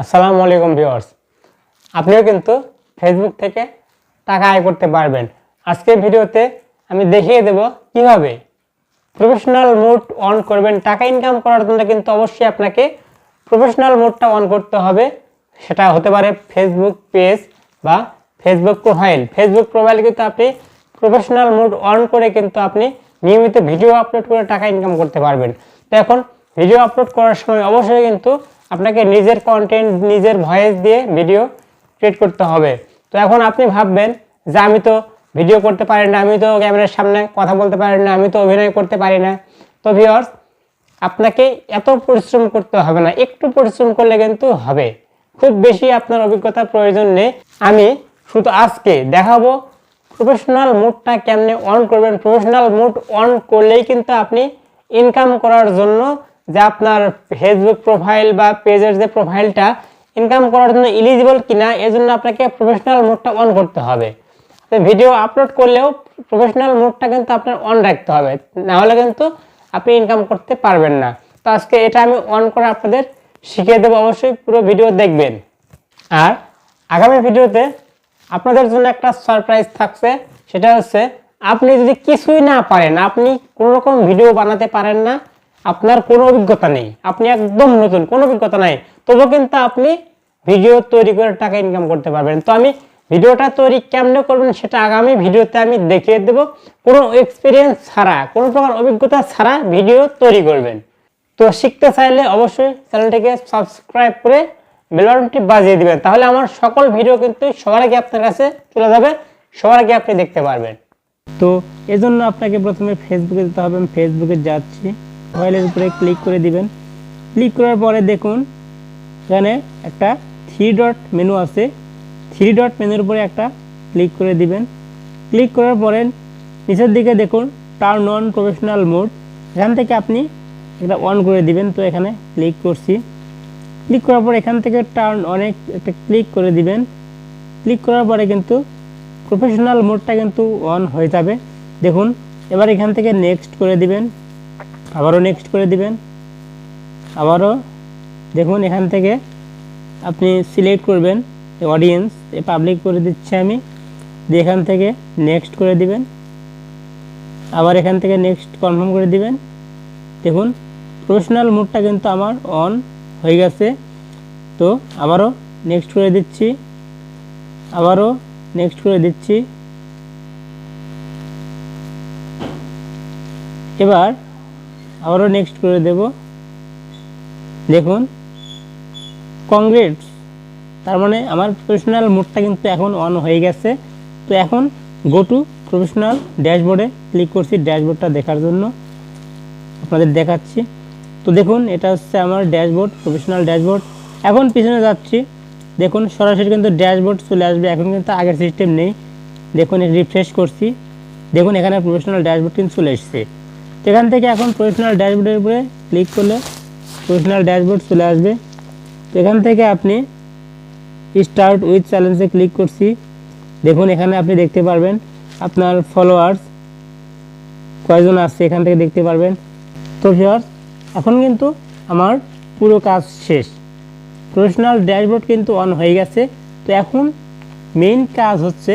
আসসালামু আলাইকুম ভিউয়ার্স। আপনিও কিন্তু ফেসবুক থেকে টাকা আয় করতে পারবেন। আজকের ভিডিওতে আমি দেখিয়ে দেব কীভাবে প্রফেশনাল মোড অন করবেন, টাকা ইনকাম করার জন্য কিন্তু অবশ্যই আপনাকে প্রফেশনাল মোডটা অন করতে হবে। সেটা হতে পারে ফেসবুক পেজ বা ফেসবুক প্রোফাইল ফেসবুক প্রোফাইল কিন্তু আপনি প্রফেশনাল মোড অন করে কিন্তু আপনি নিয়মিত ভিডিও আপলোড করে টাকা ইনকাম করতে পারবেন। তো এখন ভিডিও আপলোড করার সময় অবশ্যই কিন্তু আপনাকে নিজের কন্টেন্ট নিজের ভয়েস দিয়ে ভিডিও ক্রিয়েট করতে হবে। তো এখন আপনি ভাববেন যে আমি তো ভিডিও করতে পারি না, আমি তো ক্যামেরার সামনে কথা বলতে পারি না, আমি তো অভিনয় করতে পারি না। তো ভিওর্স আপনাকে এত পরিশ্রম করতে হবে না, একটু পরিশ্রম করলে কিন্তু হবে। খুব বেশি আপনার অভিজ্ঞতার প্রয়োজন নেই। আমি শুধু আজকে দেখাবো প্রফেশনাল মুডটা কেমনে অন করবেন। প্রফেশনাল মুড অন করলেই কিন্তু আপনি ইনকাম করার জন্য যে আপনার ফেসবুক প্রোফাইল বা পেজের যে প্রোফাইলটা ইনকাম করার জন্য ইলিজিবল কিনা, এজন্য আপনাকে প্রফেশনাল মুডটা অন করতে হবে। ভিডিও আপলোড করলেও প্রফেশনাল মোডটা কিন্তু আপনার অন রাখতে হবে। না হলে কিন্তু আপনি ইনকাম করতে পারবেন না। তো আজকে এটা আমি অন করে আপনাদের শিখিয়ে দেবো। অবশ্যই পুরো ভিডিও দেখবেন। আর আগামী ভিডিওতে আপনাদের জন্য একটা সারপ্রাইজ থাকছে। সেটা হচ্ছে, আপনি যদি কিছুই না পারেন, আপনি কোনো রকম ভিডিও বানাতে পারেন না আপনার কোনো অভিজ্ঞতা নেই। আপনি একদম নতুন, কোনো অভিজ্ঞতা নাই। তবুও কিন্তু আপনি ভিডিও তৈরি করে টাকা ইনকাম করতে পারবেন। তো আমি ভিডিওটা তৈরি কেমনে করবেন সেটা আগামী ভিডিওতে আমি দেখিয়ে দেব। কোনো এক্সপিরিয়েন্স ছাড়া, কোনো প্রকার অভিজ্ঞতা ছাড়া ভিডিও তৈরি করবেন। তো শিখতে চাইলে অবশ্যই চ্যানেলটিকে সাবস্ক্রাইব করে বেলনটি বাজিয়ে দিবেন। তাহলে আমার সকল ভিডিও কিন্তু সবার আগে আপনার কাছে চলে যাবে, সবার আগে আপনি দেখতে পারবেন। তো এজন্য আপনাকে প্রথমে ফেসবুকে যেতে হবে। আমি ফেসবুকে যাচ্ছি। মোবাইলের উপরে ক্লিক করে দিবেন। ক্লিক করার পরে দেখুন, এখানে একটা থ্রি ডট মেনু আছে। থ্রি ডট মেনুর উপরে একটা ক্লিক করে দিবেন। ক্লিক করার পরে নিচের দিকে দেখুন টার্ন অন প্রফেশনাল মোড এখান থেকে আপনি এটা অন করে দিবেন, তো এখানে ক্লিক করছি। ক্লিক করার পর এখান থেকে টার্ন অনেক একটা ক্লিক করে দিবেন। ক্লিক করার পরে কিন্তু প্রফেশনাল মোডটা কিন্তু অন হয়ে যাবে। দেখুন, এবার এখান থেকে নেক্সট করে দিবেন। আবারও নেক্সট করে দিবেন। আবারও দেখুন এখান থেকে আপনি সিলেক্ট করবেন অডিয়েন্স এ পাবলিক করে দিচ্ছি আমি। দিয়ে এখান থেকে নেক্সট করে দিবেন। আবার এখান থেকে নেক্সট কনফার্ম করে দিবেন। দেখুন প্রফেশনাল মুডটা কিন্তু আমার অন হয়ে গেছে। তো আবারও নেক্সট করে দিচ্ছি। আবারও নেক্সট করে দিচ্ছি। এবার আবারও নেক্সট করে দেব। দেখুন কংগ্রেটস তার মানে আমার প্রফেশনাল মোডটা কিন্তু এখন অন হয়ে গেছে। তো এখন গো টু প্রফেশনাল ড্যাশবোর্ডে ক্লিক করছি ড্যাশবোর্ডটা দেখার জন্য। আপনাদের দেখাচ্ছি। তো দেখুন, এটা হচ্ছে আমার ড্যাশবোর্ড প্রফেশনাল ড্যাশবোর্ড এখন পিছনে যাচ্ছি। দেখুন, সরাসরি কিন্তু ড্যাশবোর্ড চলে আসবে। এখন কিন্তু আগের সিস্টেম নেই। দেখুন রিফ্রেশ করছি। দেখুন, এখানে প্রফেশনাল ড্যাশবোর্ড কিন্তু চলে এসছে। এখান থেকে এখন প্রফেশনাল ড্যাশবোর্ডের উপরে ক্লিক করলে প্রফেশনাল ড্যাশবোর্ড চলে আসবে। তো এখান থেকে আপনি স্টার্ট উইথ চ্যালেঞ্জে ক্লিক করছি। দেখুন, এখানে আপনি দেখতে পারবেন আপনার ফলোয়ার্স কয়জন আসছে এখান থেকে দেখতে পারবেন। তো ভিউয়ার্স এখন কিন্তু আমার পুরো কাজ শেষ। প্রফেশনাল ড্যাশবোর্ড কিন্তু অন হয়ে গেছে। তো এখন মেইন কাজ হচ্ছে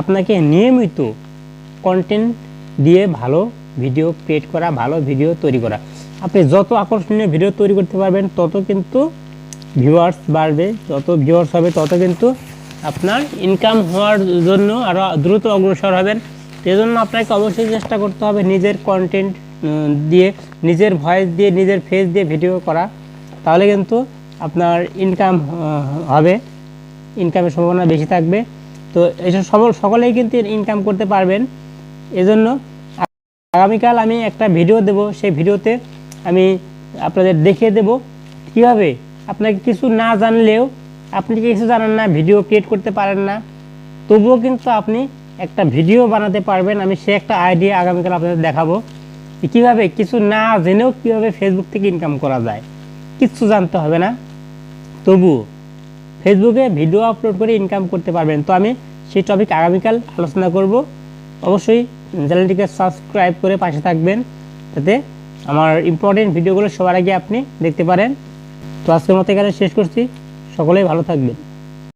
আপনাকে নিয়মিত কন্টেন্ট দিয়ে ভালো ভিডিও ক্রিয়েট করা, ভালো ভিডিও তৈরি করা। আপনি যত আকর্ষণীয় ভিডিও তৈরি করতে পারবেন, তত কিন্তু ভিউয়ার্স বাড়বে, যত ভিউয়ার্স হবে, তত কিন্তু আপনার ইনকাম হওয়ার জন্য আরও দ্রুত অগ্রসর হবেন। এজন্য আপনাকে অবশ্যই চেষ্টা করতে হবে নিজের কন্টেন্ট দিয়ে, নিজের ভয়েস দিয়ে, নিজের ফেস দিয়ে ভিডিও করা। তাহলে কিন্তু আপনার ইনকাম হবে ইনকামের সম্ভাবনা বেশি থাকবে। তো এসব সকল সকলেই কিন্তু ইনকাম করতে পারবেন। এজন্য আগামীকাল আমি একটা ভিডিও দেব। সেই ভিডিওতে আমি আপনাদের দেখিয়ে দেব কীভাবে আপনাকে কিছু না জানলেও আপনি কিছু জানেন না ভিডিও ক্রিয়েট করতে পারেন না, তবুও কিন্তু আপনি একটা ভিডিও বানাতে পারবেন। আমি সে একটা আইডিয়া আগামীকাল আপনাদের দেখাবো কীভাবে কিছু না জেনেও কীভাবে ফেসবুক থেকে ইনকাম করা যায়। কিচ্ছু জানতে হবে না। তবুও ফেসবুকে ভিডিও আপলোড করে ইনকাম করতে পারবেন। তো আমি সেই টপিক আগামীকাল আলোচনা করব। অবশ্যই চ্যানেলটিকে সাবস্ক্রাইব করে পাশে থাকবেন, যাতে আমার ইম্পর্টেন্ট ভিডিওগুলো সবার আগে আপনি দেখতে পারেন। তো আজকের মতো এখানে শেষ করছি। সকলেই ভালো থাকবেন।